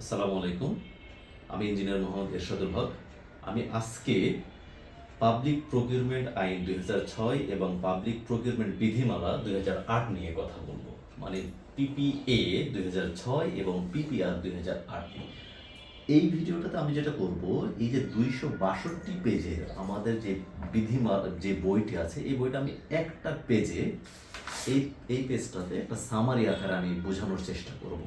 আসসালামু আলাইকুম। আমি ইঞ্জিনিয়ার মোহাম্মদ এরশাদুল হক। আমি আজকে পাবলিক প্রকিউরমেন্ট আইন দুই ছয় এবং পাবলিক প্রকিউরমেন্ট বিধিমালা দুই আট নিয়ে কথা বলব। মানে পিপিএ দুই ছয় এবং পিপিআর দুই আট এই ভিডিওটাতে আমি যেটা করব, এই যে দুইশো বাষট্টি পেজের আমাদের যে বিধিমালা, যে বইটি আছে, এই বইটা আমি একটা পেজে, এই এই পেজটাতে একটা সামারি আকারে আমি বোঝানোর চেষ্টা করব।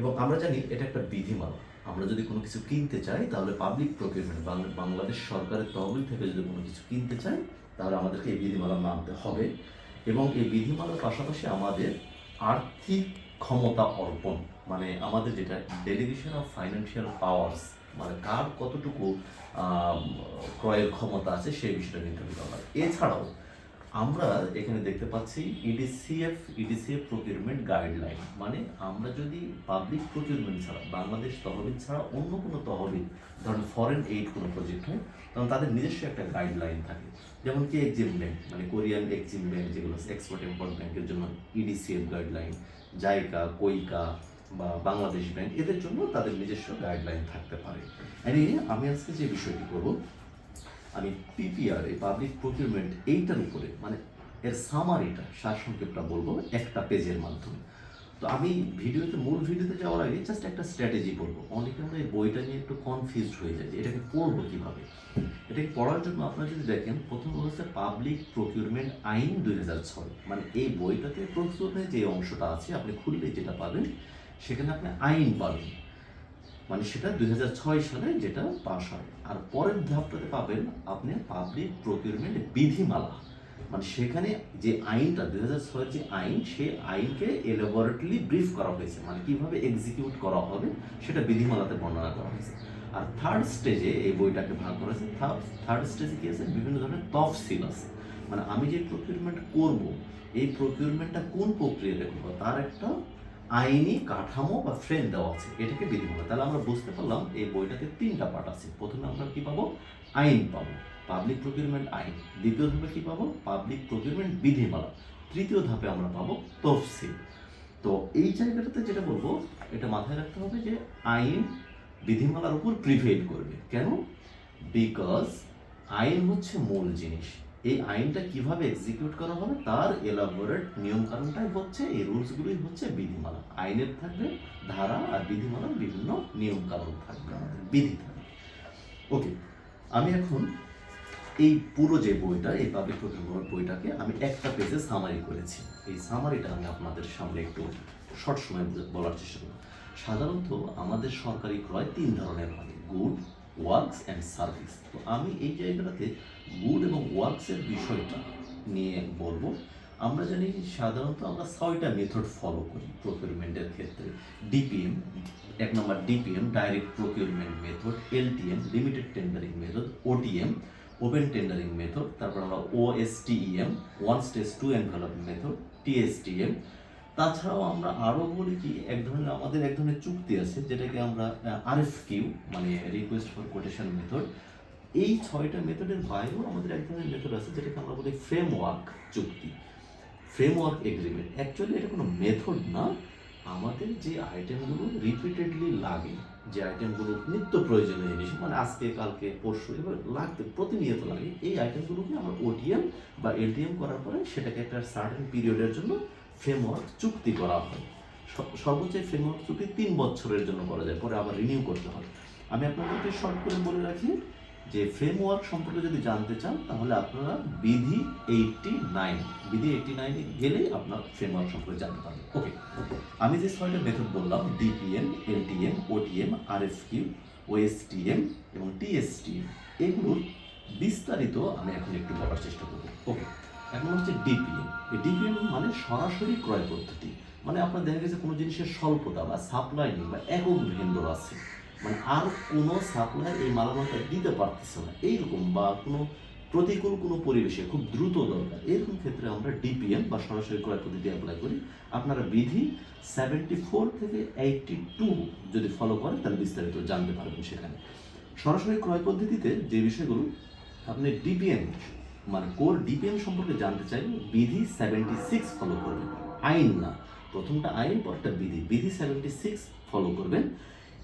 এবং আমরা জানি এটা একটা বিধিমালা। আমরা যদি কোনো কিছু কিনতে চাই, তাহলে পাবলিক প্রকিউরমেন্ট বাংলাদেশ সরকারের তহবিল থেকে যদি কোনো কিছু কিনতে চাই, তাহলে আমাদেরকে এই বিধিমালা মানতে হবে। এবং এই বিধিমালার পাশাপাশি আমাদের আর্থিক ক্ষমতা অর্পণ মানে আমাদের যেটা ডেলিগেশন অফ ফাইন্যান্সিয়াল পাওয়ার্স মানে কার কতটুকু ক্রয়ের ক্ষমতা আছে, সেই বিষয়টা নির্ধারিত হয় এছাড়াও আমরা এখানে দেখতে পাচ্ছি ইডিসিএফ ইডিসিএফ প্রকিউরমেন্ট গাইডলাইন মানে আমরা যদি পাবলিক প্রকিউরমেন্ট ছাড়া, বাংলাদেশ তহবিল ছাড়া অন্য কোনো তহবিল, ধরেন ফরেন এইড কোনো প্রজেক্ট হয়, তখন তাদের নিজস্ব একটা গাইডলাইন থাকে। যেমন কি এক্সিম ব্যাংক মানে কোরিয়ান এক্সিম ব্যাংক যেগুলো এক্সপোর্ট ইম্পোর্ট ব্যাংকের জন্য ইডিসিএফ গাইডলাইন জাইকা কৈকা বা বাংলাদেশ ব্যাংক এদের জন্য তাদের নিজস্ব গাইডলাইন থাকতে পারে। আমি আজকে যে বিষয়টি করব আমি পিপিআর এই পাবলিক প্রকিউরমেন্ট এইটার উপরে মানে এর সামারিটা সারসংক্ষেপটা বলব একটা পেজের মাধ্যমে। তো আমি ভিডিওতে, মূল ভিডিওতে যাওয়ার আগে জাস্ট একটা স্ট্র্যাটেজি বলব অনেকে আমরা এই বইটা নিয়ে একটু কনফিউজড হয়ে যায় যে এটাকে পড়ব কীভাবে। এটাকে পড়ার জন্য আপনারা যদি দেখেন, প্রথম হচ্ছে পাবলিক প্রকিউরমেন্ট আইন দুই হাজার ছয়। মানে এই বইটাতে প্রথমে যে অংশটা আছে, আপনি খুললে যেটা পাবেন, সেখানে আপনি আইন পাবেন। মানে সেটা দুই হাজার ছয় সালে যেটা পাস হয়। আর পরের ধাপটাতে পাবেন আপনি পাবলিক প্রকিউরমেন্ট বিধিমালা। মানে সেখানে যে আইনটা, দুই হাজার যে আইন সেই আইনকে এলাবোরেটলি ব্রিফ করা হয়েছে। মানে কীভাবে এক্সিকিউট করা হবে, সেটা বিধিমালাতে বর্ণনা করা হয়েছে। আর থার্ড স্টেজে এই বইটাকে ভাগ করা হয়েছে। থার্ড স্টেজে কি আছে? বিভিন্ন ধরনের তফসিল আছে। মানে আমি যে প্রকিউরমেন্ট করব, এই প্রকিউরমেন্টটা কোন প্রক্রিয়াতে করব, তার একটা আইনি কাঠামো বা ফ্রেম দেওয়া আছে, এটাকে বিধিমালা তাহলে আমরা বুঝতে পারলাম এই বইটাতে তিনটা পার্ট আছে। প্রথমে আমরা কি পাবো? আইন পাবো। পাবলিক প্রকিউরমেন্ট আইন। দ্বিতীয় ধাপে কি পাবো? পাবলিক প্রকিউরমেন্ট বিধিমালা। তৃতীয় ধাপে আমরা পাবো তফসিল। তো এই জায়গাটাতে যেটা বলব, এটা মাথায় রাখতে হবে যে আইন বিধিমালার উপর প্রিভেল করবে। কেন? বিকজ আইন হচ্ছে মূল জিনিস। এই আইনটা কীভাবে এক্সিকিউট করা হবে তার এলাবোরেট নিয়ম কানুনটাই হচ্ছে, এই রুলসগুলোই হচ্ছে বিধিমালা। আইনের থাকবে ধারা আর বিধিমালার বিভিন্ন নিয়ম কানুন থাকবে আমাদের, বিধি থাকবে। ওকে আমি এখন এই পুরো যে বইটা, এই পাবলিক প্রকিউরমেন্ট বইটাকে আমি একটা পেজে সামারি করেছি। এই সামারিটা আমি আপনাদের সামনে একটু শর্ট সময় বলার চেষ্টা করব। সাধারণত আমাদের সরকারি ক্রয় তিন ধরনের হয়, গুড ওয়ার্কস অ্যান্ড সার্ভিস তো আমি এই জায়গাটাতে গুড এবং ওয়ার্কসের বিষয়টা নিয়ে বলব। আমরা জানি সাধারণত আমরা ছয়টা মেথড ফলো করি প্রকিউরমেন্টের ক্ষেত্রে। ডিপিএম এক নম্বর DPM direct procurement method LTM limited tendering method OTM open tendering method তারপর আমরা OSTEM one stage two envelope method TSTM তাছাড়াও আমরা আরও বলি কি, এক ধরনের আমাদের এক ধরনের চুক্তি আছে, যেটাকে আমরা আরএফ কিউ মানে রিকোয়েস্ট ফর কোটেশন মেথড এই ছয়টা মেথডের বাইরেও আমাদের এক ধরনের মেথড আছে, যেটাকে আমরা বলি ফ্রেমওয়ার্ক চুক্তি। ফ্রেমওয়ার্ক এগ্রিমেন্ট অ্যাকচুয়ালি এটা কোনো মেথড না। আমাদের যে আইটেমগুলো রিপিটেডলি লাগে, যে আইটেমগুলো নিত্য প্রয়োজনীয় জিনিস মানে আজকে, কালকে, পরশু, এবার লাগতে, প্রতিনিয়ত লাগে, এই আইটেমগুলোকে আমরা ওটিএম বা এলটিএম করার পরে সেটাকে একটা সার্টেন পিরিয়ডের জন্য ফ্রেমওয়ার্ক চুক্তি করা হয়। সর্বোচ্চ ফ্রেমওয়ার্ক চুক্তি তিন বছরের জন্য করা যায়, পরে আবার রিনিউ করতে হয়। আমি আপনাদেরকে শর্ট করে বলে রাখি যে, ফ্রেমওয়ার্ক সম্পর্কে যদি জানতে চান, তাহলে আপনারা বিধি এইটটি নাইন বিধি এইটটি নাইনে গেলেই আপনার ফ্রেমওয়ার্ক সম্পর্কে জানতে পারবেন। ওকে আমি যে ছয়টা মেথড বললাম DPM LTM OTM RFQ OSTM এবং টিএসটিএম এগুলোর বিস্তারিত আমি এখন একটু বলার চেষ্টা করব। ওকে এখন হচ্ছে ডিপিএম এই ডিপিএম মানে সরাসরি ক্রয় পদ্ধতি। মানে আপনার দেখা গেছে কোনো জিনিসের স্বল্পতা বা সাপ্লাই নেই বা একক ভেন্ডর আছে। মানে আর কোনো সাপ্লাই এই মালামালটা দিতে পারতেছে না। এইরকম বা কোনো প্রতিকূল কোনো পরিবেশে খুব দ্রুত দরকার। এরকম ক্ষেত্রে আমরা ডিপিএম বা সরাসরি ক্রয় পদ্ধতি অ্যাপ্লাই করি। আপনারা বিধি সেভেন্টি ফোর থেকে এইটটি টু যদি ফলো করেন, তাহলে বিস্তারিত জানতে পারবেন সেখানে। সরাসরি ক্রয় পদ্ধতিতে যে বিষয়গুলো, আপনি ডিপিএম মানে কোর ডিপিএম সম্পর্কে জানতে চাইলে বিধি সেভেন্টি সিক্স ফলো করবেন। আইন না। প্রথমটা আইন পরটা বিধি। বিধি সেভেন্টি সিক্স ফলো করবেন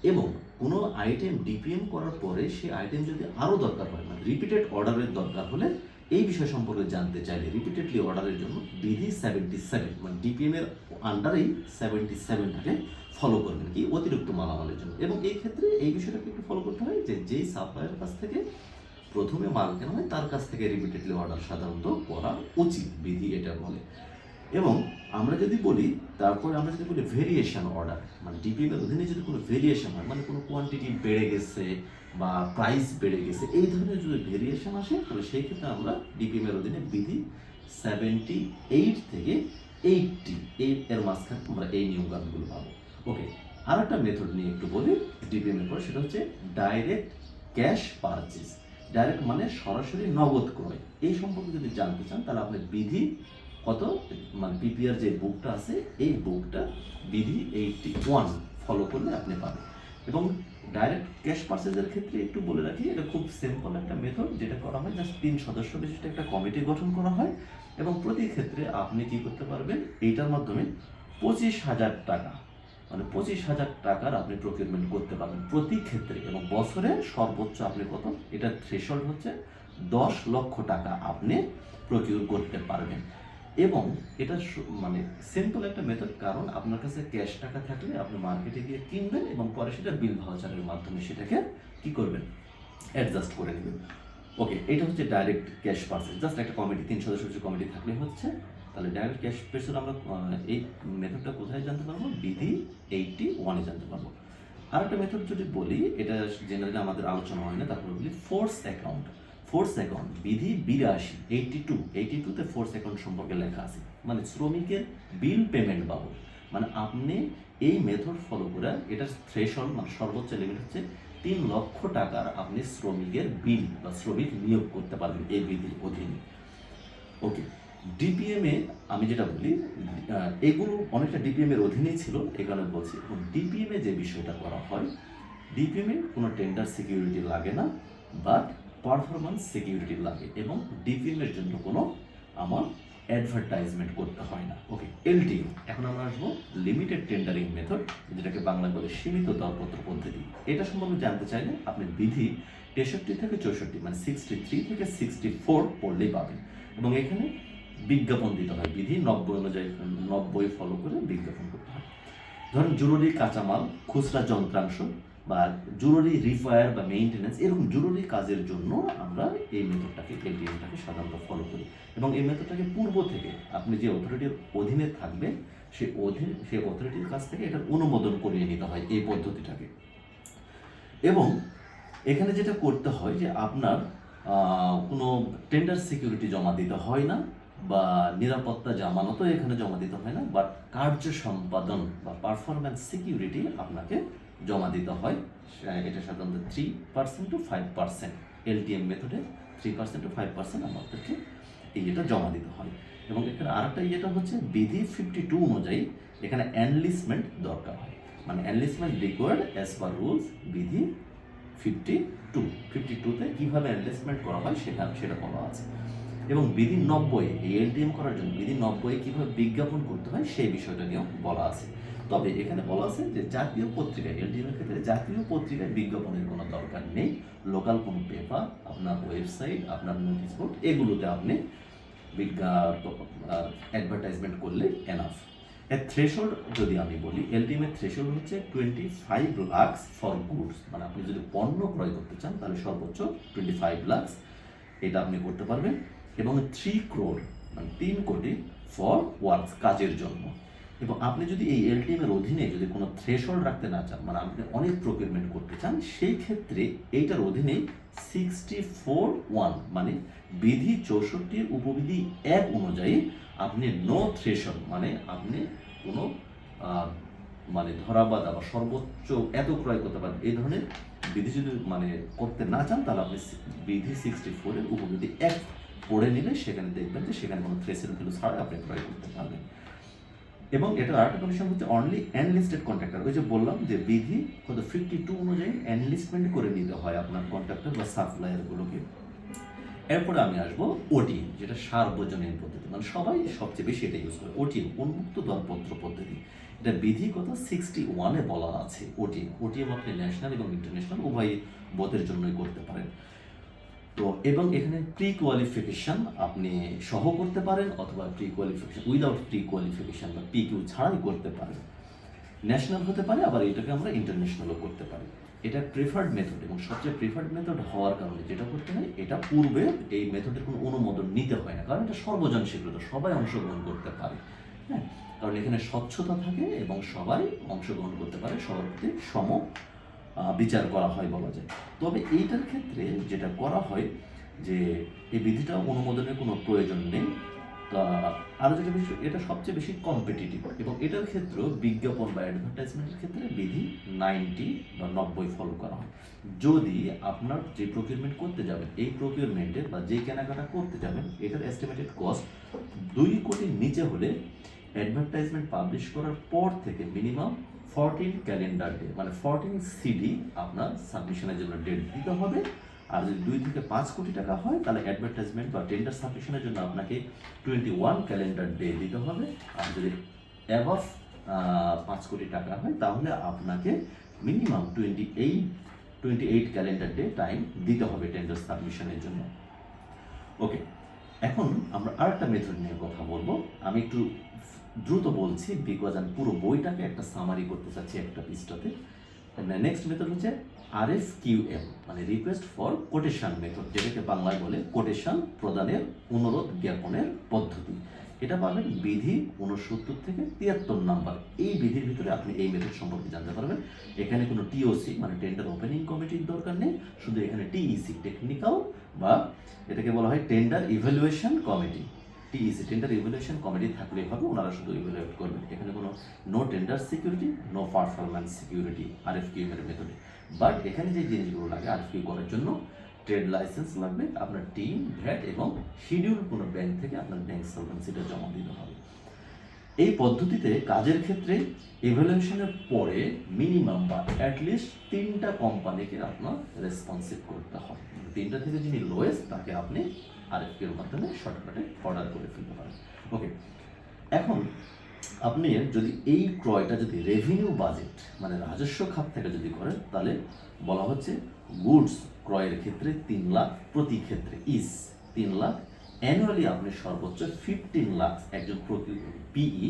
এবং কোনো আইটেম ডিপিএম করার পরে সেই আইটেম যদি আরও দরকার হয় মানে রিপিটেড অর্ডারের দরকার হলে এই বিষয় সম্পর্কে জানতে চাইলে রিপিটেডলি অর্ডারের জন্য বিধি সেভেন্টি সেভেন মানে ডিপিএম এর আন্ডারেই সেভেন্টি সেভেনটাকে ফলো করবেন, কি? অতিরিক্ত মালামালের জন্য। এবং এই ক্ষেত্রে এই বিষয়টাকে একটু ফলো করতে হয় যে যেই সাপ্লায়ার কাছ থেকে প্রথমে মাল কেনা হয় তার কাছ থেকে রিপিটেডলি অর্ডার সাধারণত করা উচিত, বিধি এটা বলে। এবং আমরা যদি বলি, তারপরে আমরা যদি বলি ভেরিয়েশন অর্ডার মানে ডিপিএম এর অধীনে যদি কোনো ভেরিয়েশন হয় মানে কোনো কোয়ান্টিটি বেড়ে গেছে বা প্রাইস বেড়ে গেছে, এই ধরনের যদি ভেরিয়েশন আসে, তাহলে সেই ক্ষেত্রে আমরা ডিপিএম এর অধীনে বিধি সেভেন্টি এইট থেকে এইটটি এই এর মাঝখানে আমরা এই নিয়মকানুনগুলো পাবো। ওকে আর একটা মেথড নিয়ে একটু বলি ডিপিএম এর পর, সেটা হচ্ছে ডাইরেক্ট ক্যাশ পারচেজ ডাইরেক্ট মানে সরাসরি নগদ ক্রয়। এই সম্পর্কে যদি জানতে চান, তাহলে আপনি বিধি কত? মানে পিপিআর যে বুকটা আছে, এই বুকটা বিধি এইটটি ওয়ান ফলো করলে আপনি পাবেন। এবং ডাইরেক্ট ক্যাশ পার্সেজের ক্ষেত্রে একটু বলে রাখি, এটা খুব সিম্পল একটা মেথড যেটা করা হয় জাস্ট তিন সদস্য বিশিষ্ট একটা কমিটি গঠন করা হয়। এবং প্রতি ক্ষেত্রে আপনি কি করতে পারবেন, এইটার মাধ্যমে পঁচিশ হাজার টাকা মানে পঁচিশ হাজার টাকার আপনি প্রকিউরমেন্ট করতে পারবেন প্রতি ক্ষেত্রে এবং বছরে সর্বোচ্চ আপনি কত? এটা থ্রেশল্ড হচ্ছে দশ লক্ষ টাকা আপনি প্রকিউর করতে পারবেন। এবং এটা মানে সিম্পল একটা মেথড কারণ আপনার কাছে ক্যাশ টাকা থাকলে আপনি মার্কেটে গিয়ে কিনবেন এবং পরে সেটা বিল ভাউচারের মাধ্যমে সেটাকে কি করবেন? অ্যাডজাস্ট করে নেবেন। ওকে এটা হচ্ছে ডাইরেক্ট ক্যাশ পার্সেল জাস্ট একটা কমিটি তিন সদস্য কমিটি থাকলে হচ্ছে তাহলে ডাইরেক্ট ক্যাশ পার্সেল আমরা এই মেথডটা কোথায় জানতে পারব? বিধি এইটটি ওয়ানে জানতে পারব। আর একটা মেথড যদি বলি, এটা জেনারেলি আমাদের আলোচনা হয় না, তারপরে বলি ফোর্স অ্যাকাউন্ট ফোর্স অ্যাকাউন্ট বিধি বিরাশি এইটটি টু এইটটি টুতে ফোর্স অ্যাকাউন্ট সম্পর্কে লেখা আছে। মানে শ্রমিকের বিল পেমেন্ট বাবদ। মানে আপনি এই মেথড ফলো করে এটার থ্রেশল মানে সর্বোচ্চ লিমিট হচ্ছে তিন লক্ষ টাকার আপনি শ্রমিকের বিল বা শ্রমিক নিয়োগ করতে পারবেন এই বিধির অধীনে। ওকে ডিপিএম এ আমি যেটা বলি এগুলো অনেকটা ডিপিএম এর অধীনেই ছিল এই কারণে বলছি। এবং ডিপিএম এ যে বিষয়টা করা হয় ডিপিএম এ কোনো টেন্ডার সিকিউরিটি লাগে না বাট পারফরমেন্স সিকিউরিটি লাগে এবং ডিপিএম এর জন্য কোনো আমার অ্যাডভার্টাইজমেন্ট করতে হয় না। ওকে এলটিএম এখন আমরা আসব লিমিটেড টেন্ডারিং মেথড যেটাকে বাংলা বলে সীমিত দরপত্র পদ্ধতি এটা সম্পর্কে জানতে চাইলে আপনি বিধি তেষট্টি থেকে চৌষট্টি মানে সিক্সটি থ্রি থেকে সিক্সটি ফোর পড়লেই পাবেন। এবং এখানে বিজ্ঞাপন দিতে হয়, বিধি নব্বই অনুযায়ী, নব্বই ফলো করে বিজ্ঞাপন করতে হয়। ধরুন জরুরি কাঁচামাল, খুচরা যন্ত্রাংশ বা জরুরি রিফায়ার বা মেইনটেনেন্স এরকম জরুরি কাজের জন্য আমরা এই মেথডটাকে এলটিএমটাকে সাধারণত ফলো করি। এবং এই মেথডটাকে পূর্ব থেকে আপনি যে অথরিটির অধীনে থাকবেন, সে অধীন সেই অথরিটির কাছ থেকে এটার অনুমোদন করিয়ে নিতে হয় এই পদ্ধতিটাকে। এবং এখানে যেটা করতে হয় যে আপনার কোনো টেন্ডার সিকিউরিটি জমা দিতে হয় না বা নিরাপত্তা জামানতও এখানে জমা দিতে হয় না বাট কার্য সম্পাদন বা পারফরম্যান্স সিকিউরিটি আপনাকে জমা দিতে হয়। এটা সাধারণত three percent to five percent LTM মেথডে three percent to five percent আমাদেরকে এই এটা জমা দিতে হয়। এবং এখানে আরেকটা ইয়েটা হচ্ছে বিধি ফিফটি টু অনুযায়ী এখানে অ্যানলিসমেন্ট দরকার হয়। মানে enlistment required as per rules বিধি ফিফটি টু ফিফটি টুতে কীভাবে অ্যানলিসমেন্ট করা হয় সেখানে সেটা বলা আছে। এবং বিধি নব্বই, এই এলটিএম করার জন্য বিধি নব্বই কীভাবে বিজ্ঞাপন করতে হয় সেই বিষয়টা নিয়েও বলা আছে। তবে এখানে বলা আছে যে জাতীয় পত্রিকায় এলটিএম এর ক্ষেত্রে জাতীয় পত্রিকায় বিজ্ঞাপনের কোনো দরকার নেই। লোকাল কোনো পেপার আপনার ওয়েবসাইট আপনার নোটিশ বোর্ড এগুলোতে আপনি অ্যাডভার্টাইজমেন্ট করলে এনাফ এর থ্রেশোল্ড যদি আমি বলি এলটিএমের থ্রেশোল্ড হচ্ছে twenty five lakhs for goods মানে আপনি যদি পণ্য ক্রয় করতে চান, তাহলে সর্বোচ্চ টোয়েন্টি ফাইভ লাক্স এটা আপনি করতে পারবেন। এবং থ্রি ক্রোড মানে তিন কোটি ফর ওয়ার্কস কাজের জন্য। এবং আপনি যদি এই এলটিএম এর অধীনে যদি কোনো থ্রেশোল্ড রাখতে না চান মানে আপনি অনেক প্রকিউরমেন্ট করতে চান, সেই ক্ষেত্রে এইটার অধীনে সিক্সটি ফোর ওয়ান মানে বিধি চৌষট্টির উপবিধি এক অনুযায়ী আপনি নো থ্রেশন মানে আপনি কোনো মানে ধরা বাধা বা সর্বোচ্চ এত ক্রয় করতে পারেন, এই ধরনের বিধি যদি মানে করতে না চান, তাহলে আপনি বিধি সিক্সটি ফোরের উপবিধি এক পড়ে নিলে সেখানে দেখবেন যে সেখানে কোনো থ্রেসের ভ্যালু ছাড়া আপনি ক্রয় করতে পারবেন। এবং এটার আরেকটা কন্ডিশন হচ্ছে অনলি অ্যানলিস্টেড কন্ট্রাক্টর ওই যে বললাম যে বিধি কত ফিফটি টু অনুযায়ী অ্যানলিস্টমেন্ট করে নিতে হয় আপনার কন্ট্রাক্টর বা সাপ্লায়ারগুলোকে এরপরে আমি আসব ওটিএম যেটা সার্বজনীন পদ্ধতি। মানে সবাই সবচেয়ে বেশি এটা ইউজ করে। ওটিএম উন্মুক্ত দরপত্র পদ্ধতি। এটা বিধি বিধিগত সিক্সটি ওয়ানে বলা আছে। ওটিএম ওটিএম আপনি ন্যাশনাল এবং ইন্টারন্যাশনাল উভয় বোধের জন্যই করতে পারেন। তো এবং এখানে প্রি কোয়ালিফিকেশন আপনি সহ করতে পারেন অথবা pre qualification without pre qualification বা পি কিউ ছাড়াই করতে পারেন। ন্যাশনাল হতে পারে, আবার এটাকে আমরা ইন্টারন্যাশনালও করতে পারি। এটা প্রিফার্ড মেথড এবং সবচেয়ে প্রিফার্ড মেথড হওয়ার কারণে যেটা করতে হয়, এটা পূর্বে এই মেথডের কোনো অনুমোদন নিতে হয় না। কারণ এটা সর্বজন স্বীকৃত সবাই অংশগ্রহণ করতে পারে। হ্যাঁ? কারণ এখানে স্বচ্ছতা থাকে এবং সবাই অংশগ্রহণ করতে পারে সবার প্রতি সম বিচার করা হয় বলা যায়। তবে এইটার ক্ষেত্রে যেটা করা হয় যে এই বিধিটা অনুমোদনের কোনো প্রয়োজন নেই। তা আরও যেটা বেশি, এটা সবচেয়ে বেশি কম্পিটিটিভ এবং এটার ক্ষেত্রেও বিজ্ঞাপন বা অ্যাডভার্টাইজমেন্টের ক্ষেত্রে বিধি নাইনটি বা নব্বই ফলো করা হয়। যদি আপনার যে প্রকিউরমেন্ট করতে যাবেন, এই প্রকিউরমেন্টের বা যে কেনাকাটা করতে যাবেন, এটার এস্টিমেটেড কস্ট দুই কোটির নিচে হলে অ্যাডভার্টাইজমেন্ট পাবলিশ করার পর থেকে মিনিমাম ফরটিন ক্যালেন্ডার ডে মানে ফরটিন সিডি আপনার সাবমিশনের জন্য ডেট দিতে হবে। আর যদি দুই থেকে পাঁচ কোটি টাকা হয়, তাহলে অ্যাডভার্টাইজমেন্ট বা টেন্ডার সাবমিশনের জন্য আপনাকে টোয়েন্টি ওয়ান ক্যালেন্ডার ডে দিতে হবে। আর যদি অ্যাবভ পাঁচ কোটি টাকা হয়, তাহলে আপনাকে minimum twenty eight twenty eight calendar day time দিতে হবে টেন্ডার সাবমিশনের জন্য। ওকে এখন আমরা আরেকটা মেথড নিয়ে কথা বলব। আমি একটু দ্রুত বলছি বিকজ আমি পুরো বইটাকে একটা সামারি করতে চাচ্ছি একটা পৃষ্ঠাতে। নেক্সট মেথড হচ্ছে আর এস কিউ এম মানে রিকোয়েস্ট ফর কোটেশন মেথড যেটাকে বাংলায় বলে কোটেশন প্রদানের অনুরোধ জ্ঞাপনের পদ্ধতি। এটা পাবেন বিধি উনসত্তর থেকে তিয়াত্তর নাম্বার। এই বিধির ভিতরে আপনি এই মেথড সম্পর্কে জানতে পারবেন। এখানে কোনো টিওসি মানে টেন্ডার ওপেনিং কমিটির দরকার নেই। শুধু এখানে টিইসি টেকনিক্যাল বা এটাকে বলা হয় tender evaluation committee TEC tender evaluation committee থাকলেই হবে, ওনারা শুধু ইভ্যালুয়েট করবেন। এখানে কোনো no tender security no performance security R F Q এর মেথডে বাট এখানে যে জিনিসগুলো লাগে আর কিউ করার জন্য ট্রেড লাইসেন্স লাগবে, আপনার টিম ভ্যাট এবং শিডিউল কোনো ব্যাংক থেকে আপনার ব্যাংক সলভেন্সিটা জমা দিতে হবে। এই পদ্ধতিতে কাজের ক্ষেত্রে ইভ্যালুয়েশনের পরে মিনিমাম বা অ্যাটলিস্ট তিনটা কোম্পানিকে আপনার রেসপন্সিভ করতে হয় তিনটা থেকে যিনি লোয়েস্ট তাকে আপনি আরএফপি এর মাধ্যমে শর্টকাটে অর্ডার করে ফেলতে পারেন। ওকে এখন আপনি যদি এই ক্রয়টা যদি রেভিনিউ বাজেট মানে রাজস্ব খাত থেকে যদি করেন, তাহলে বলা হচ্ছে গুডস ক্রয়ের ক্ষেত্রে তিন লাখ, প্রতি ক্ষেত্রে ইস তিন লাখ অ্যানুয়ালি আপনি সর্বোচ্চ ফিফটিন লাখ একজন পিই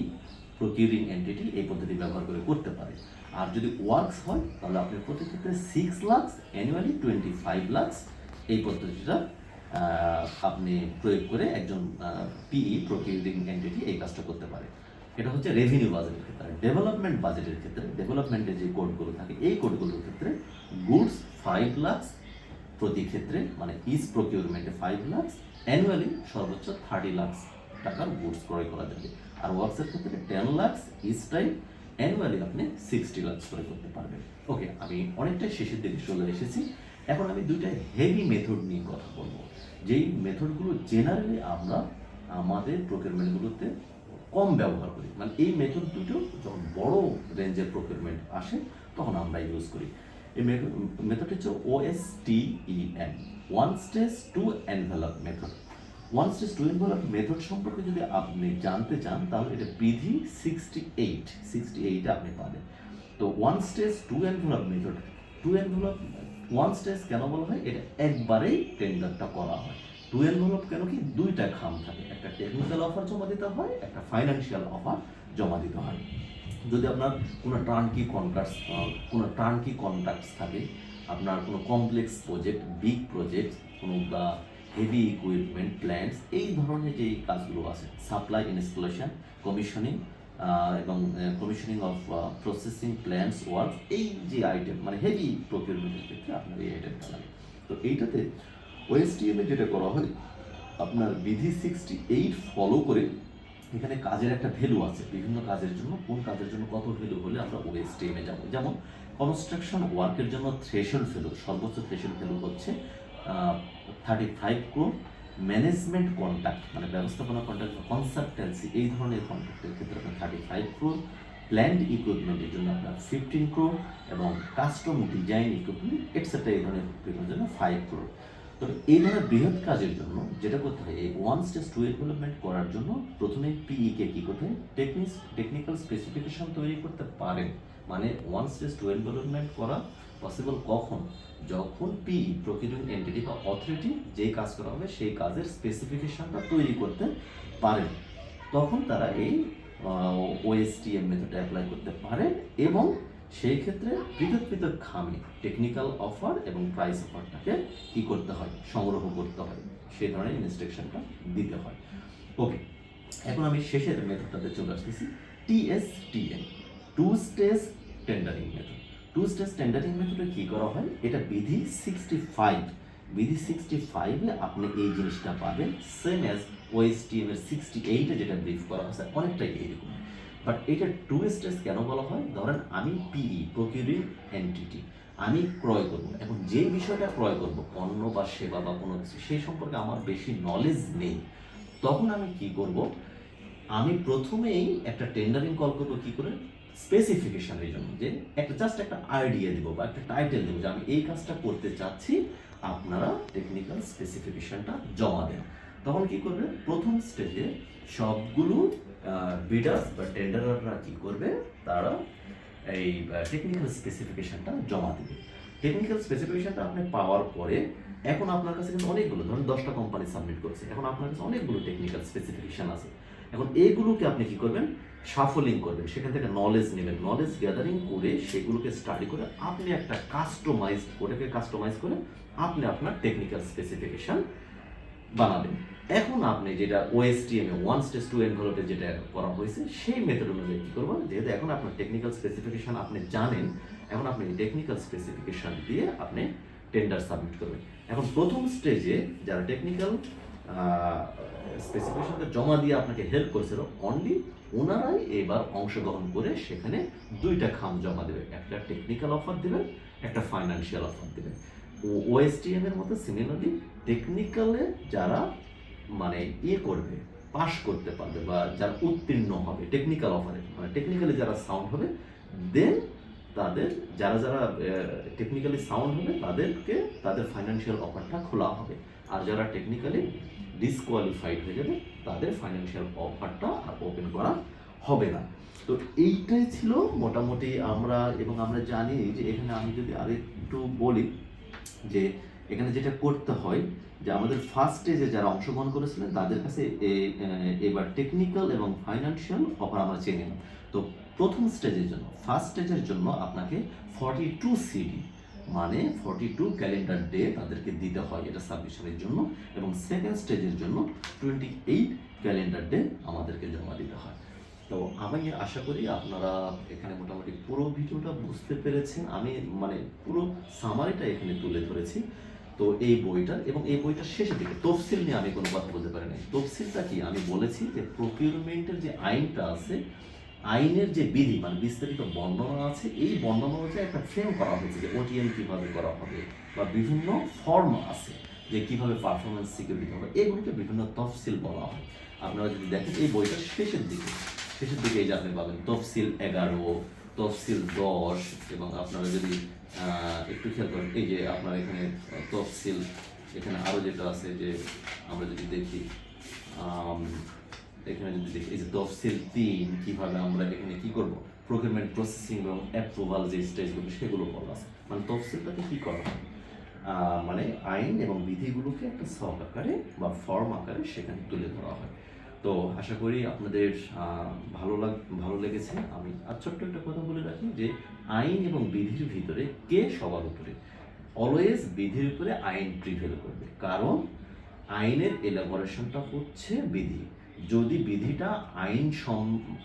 প্রকিউরিং এন্টিটি এই পদ্ধতি ব্যবহার করে করতে পারে। আর যদি ওয়ার্কস হয়, তাহলে আপনি প্রতি ক্ষেত্রে six lakh annually twenty five lakh এই পদ্ধতিটা আপনি প্রয়োগ করে একজন পিই প্রকিউরিং এন্টিটি এই কাজটা করতে পারে। এটা হচ্ছে রেভিনিউ বাজেটের ক্ষেত্রে ডেভেলপমেন্ট বাজেটের ক্ষেত্রে ডেভেলপমেন্টের যে কোডগুলো থাকে, এই কোডগুলোর ক্ষেত্রে গুডস ফাইভ লাখ প্রতি ক্ষেত্রে মানে ইস প্রকিউরমেন্টে ফাইভ লাখ অ্যানুয়ালি সর্বোচ্চ থার্টি লাখ টাকার গুডস ক্রয় করা যাবে। আর ওয়ার্কসের ক্ষেত্রে ten lakh is time annually আপনি সিক্সটি লাখ ক্রয় করতে পারবেন। ওকে আমি অনেকটাই শেষের দিকে চলে এসেছি। এখন আমি দুইটা হেভি মেথড নিয়ে কথা বলব। যেই মেথডগুলো জেনারেলি আমরা আমাদের প্রকিউরমেন্টগুলোতে কম ব্যবহার করি। মানে এই মেথড দুটো যখন বড় রেঞ্জের প্রকিউরমেন্ট আসে, তখন আমরা ইউজ করি। এই মেথড হচ্ছে OSTEN one stage two envelope method one stage two envelope method সম্পর্কে যদি আপনি জানতে চান, তাহলে এটা বিধি সিক্সটি এইট সিক্সটি এইটে আপনি পাবেন। তো one stage two envelope method two envelope one stage কেন বলা হয়? এটা একবারেই টেন্ডারটা করা হয়। টু এনভেলপ কেন কি? দুইটা খাম থাকে। একটা টেকনিক্যাল অফার জমা দিতে হয়, একটা ফাইন্যান্সিয়াল অফার জমা দিতে হয়। যদি আপনার কোনো টার্নকি কন্ট্রাক্টস কোনো টার্নকি কন্ট্রাক্টস থাকে, আপনার কোনো কমপ্লেক্স প্রজেক্ট বিগ প্রজেক্ট কোনো, বা হেভি ইকুইপমেন্ট প্ল্যান্টস এই ধরনের যে কাজগুলো আছে সাপ্লাই ইনস্টলেশন কমিশনিং এবং commissioning of processing plants work এই যে আইটেম মানে হেভি প্রকিউরমেন্টের ক্ষেত্রে আপনার এই আইটেমটা লাগে। তো এইটাতে ওএসটিএমে যেটা করা হয়, আপনার বিধি সিক্সটি এইট ফলো করে এখানে কাজের একটা ভ্যালু আছে, বিভিন্ন কাজের জন্য, কোন কাজের জন্য কত ভ্যালু হলে আমরা ওএসটিএমে যাব। যেমন কনস্ট্রাকশন ওয়ার্কের জন্য থ্রেশল ভ্যালু সর্বোচ্চ থ্রেশল ভ্যালু হচ্ছে thirty five crore management contract মানে ব্যবস্থাপনা কন্ট্যাক্ট কনসালটেন্সি এই ধরনের কন্ট্যাক্টের ক্ষেত্রে আপনার থার্টি ফাইভ ক্রোর প্ল্যান্ড ইকুইপমেন্টের জন্য আপনার ফিফটিন ক্রোর এবং কাস্টম ডিজাইন ইকুইপমেন্ট এটসেট্রা এই ধরনের ইকুইপমেন্টের জন্য ফাইভ ক্রোর তবে এই ধরনের বৃহৎ কাজের জন্য যেটা করতে হয়, এই ওয়ান স্টেজ টু ডেভেলপমেন্ট করার জন্য প্রথমে পিই কে কি করতে হয়? টেকনিক টেকনিক্যাল স্পেসিফিকেশন তৈরি করতে পারেন। মানে ওয়ান স্টেজ টু ডেভেলপমেন্ট করা পসিবল কখন? যখন পি প্রকিউরিং এন্টিটি বা অথরিটি যেই কাজ করা হবে, সেই কাজের স্পেসিফিকেশনটা তৈরি করতে পারেন তখন তারা এই ওএসটিএম মেথডটা অ্যাপ্লাই করতে পারে এবং সেই ক্ষেত্রে পৃথক পৃথক খামে টেকনিক্যাল অফার এবং প্রাইস অফারটাকে কি করতে হয়? সংগ্রহ করতে হয়। সেই ধরনের ইনস্ট্রাকশনটা দিতে হয়। ওকে এখন আমি শেষের মেথডটাতে চলে আসতেছি। TSTM two stage tendering method two stage tendering মেথডে কি করা হয়? এটা বিধি সিক্সটি ফাইভ বিধি সিক্সটি ফাইভে আপনি এই জিনিসটা পাবেন সেম অ্যাজ ওএসটিএম এর সিক্সটি এইটে যেটা ব্রিফ করা হয়েছে, অনেকটাই এইরকম। বাট এটা টু স্টেজ কেন বলা হয়? ধরেন আমি পিই প্রকিউরিং এন্টিটি আমি ক্রয় করব। এখন যে বিষয়টা ক্রয় করব, পণ্য বা সেবা বা কোনো কিছু, সেই সম্পর্কে আমার বেশি নলেজ নেই। তখন আমি কি করব? আমি প্রথমেই একটা টেন্ডারিং কল করব কি করে? স্পেসিফিকেশনের জন্য যে একটা জাস্ট একটা আইডিয়া দিব বা একটা টাইটেল দেবো যে আমি এই কাজটা করতে চাচ্ছি, আপনারা টেকনিক্যাল স্পেসিফিকেশনটা জমা দেন। তখন কি করবে প্রথম স্টেজে সবগুলো বিডার্স বা টেন্ডাররা কি করবে? তারা এই টেকনিক্যাল স্পেসিফিকেশনটা জমা দেবে। টেকনিক্যাল স্পেসিফিকেশনটা আপনি পাওয়ার পরে এখন আপনার কাছে কিন্তু অনেকগুলো, ধরুন দশটা কোম্পানি সাবমিট করছে। এখন আপনার কাছে অনেকগুলো টেকনিক্যাল স্পেসিফিকেশন আছে। এখন এইগুলোকে আপনি কি করবেন? সাফলিং করবেন। সেখান থেকে নলেজ নেবেন। নলেজ গ্যাদারিং করে সেগুলোকে স্টাডি করে আপনি একটা কাস্টমাইজ ওটাকে কাস্টমাইজ করে আপনি আপনার টেকনিক্যাল স্পেসিফিকেশন বানাবেন। এখন আপনি যেটা ওএসটিএম ওয়ান স্টেজ টু এনভেলপে যেটা করা হয়েছে, সেই মেথড অনুযায়ী কি করবেন? যেহেতু এখন আপনার টেকনিক্যাল স্পেসিফিকেশান আপনি জানেন, এখন আপনি টেকনিক্যাল স্পেসিফিকেশন দিয়ে আপনি টেন্ডার সাবমিট করবেন। এখন প্রথম স্টেজে যারা টেকনিক্যাল স্পেসিফিকেশনটা জমা দিয়ে আপনাকে হেল্প করেছিল। অনলি ওনারাই এবার অংশগ্রহণ করে সেখানে দুইটা খাম জমা দেবে। একটা টেকনিক্যাল অফার দেবেন, একটা ফাইন্যান্সিয়াল অফার দেবেন। ওএসটিএম এর মতো সিমিলারলি টেকনিক্যালে যারা মানে ইয়ে করবে পাশ করতে পারবে বা যারা উত্তীর্ণ হবে টেকনিক্যাল অফারে মানে টেকনিক্যালি যারা সাউন্ড হবে দেন তাদের, যারা যারা টেকনিক্যালি সাউন্ড হবে, তাদেরকে, তাদের ফাইন্যান্সিয়াল অফারটা খোলা হবে। আর যারা টেকনিক্যালি ডিসকোয়ালিফাইড হয়ে যাবে, তাদের ফাইন্যান্সিয়াল অফারটা আর ওপেন করা হবে না। তো এইটাই ছিল মোটামুটি আমরা এবং আমরা জানি যে এখানে আমি যদি আরেকটু বলি যে এখানে যেটা করতে হয়, যে আমাদের ফার্স্ট স্টেজে যারা অংশগ্রহণ করেছিলেন, তাদের কাছে এবার টেকনিক্যাল এবং ফাইন্যান্সিয়াল অফার আমরা চেয়ে নিলাম। তো প্রথম স্টেজের জন্য ফার্স্ট স্টেজের জন্য আপনাকে ফর্টি টু সিডি মানে ফর্টি টু ক্যালেন্ডার ডে তাদেরকে দিতে হয় এটা সাবমিশনের জন্য এবং সেকেন্ড স্টেজের জন্য টোয়েন্টি এইট ক্যালেন্ডার ডে আমাদেরকে জমা দিতে হয়। তো আমি আশা করি আপনারা এখানে মোটামুটি পুরো ভিডিওটা বুঝতে পেরেছেন। আমি মানে পুরো সামারিটা এখানে তুলে ধরেছি। তো এই বইটার এবং এই বইটার শেষের দিকে তফসিল নিয়ে আমি কোনো কথা বলতে পারি নাই। তফসিলটা কি? আমি বলেছি যে প্রকিউরমেন্টের যে আইনটা আছে আইনের যে বিধি মানে বিস্তারিত বর্ণনা আছে, এই বর্ণনা অনুযায়ী একটা ফ্রেম করা হয়েছে যে ওটিএম কীভাবে করা হবে বা বিভিন্ন ফর্ম আছে যে কীভাবে পারফরমেন্স সিকিউরিটি হবে, এগুলোকে বিভিন্ন তফসিল বলা হয়। আপনারা যদি দেখেন, এই বইটার শেষের দিকে শেষের দিকে এই আপনি পাবেন, তফসিল এগারো, তফসিল দশ, এবং আপনারা যদি একটু খেয়াল করেন, এই যে আপনার এখানে তফসিল, এখানে আরও যেটা আছে যে আমরা যদি দেখি এখানে যদি দেখি, এই যে তফসিল তিন, কীভাবে আমরা এখানে কি করব? প্রকিউরমেন্ট প্রসেসিং এবং অ্যাপ্রুভাল যে স্টেজগুলো সেগুলো বলা আছে। মানে তফসিলটাকে কি করা হয়? মানে আইন এবং বিধিগুলোকে একটা সব আকারে বা ফর্ম আকারে সেখানে তুলে ধরা হয়। তো আশা করি আপনাদের ভালো লাগ, ভালো লেগেছে। আমি আর ছোট্ট একটা কথা বলে রাখি যে, আইন এবং বিধির ভিতরে কে সবার উপরে? অলওয়েজ বিধির উপরে আইন প্রিভেল করবে। কারণ আইনের এলাবোরেশনটা হচ্ছে বিধি। যদি বিধিটা আইন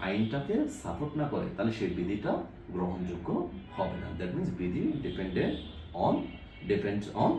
আইনটাকে সাপোর্ট না করে, তাহলে সেই বিধিটা গ্রহণযোগ্য হবে না। দ্যাট মিনস বিধি ডিপেন্ডেন্ট অন ডিপেন্ডস অন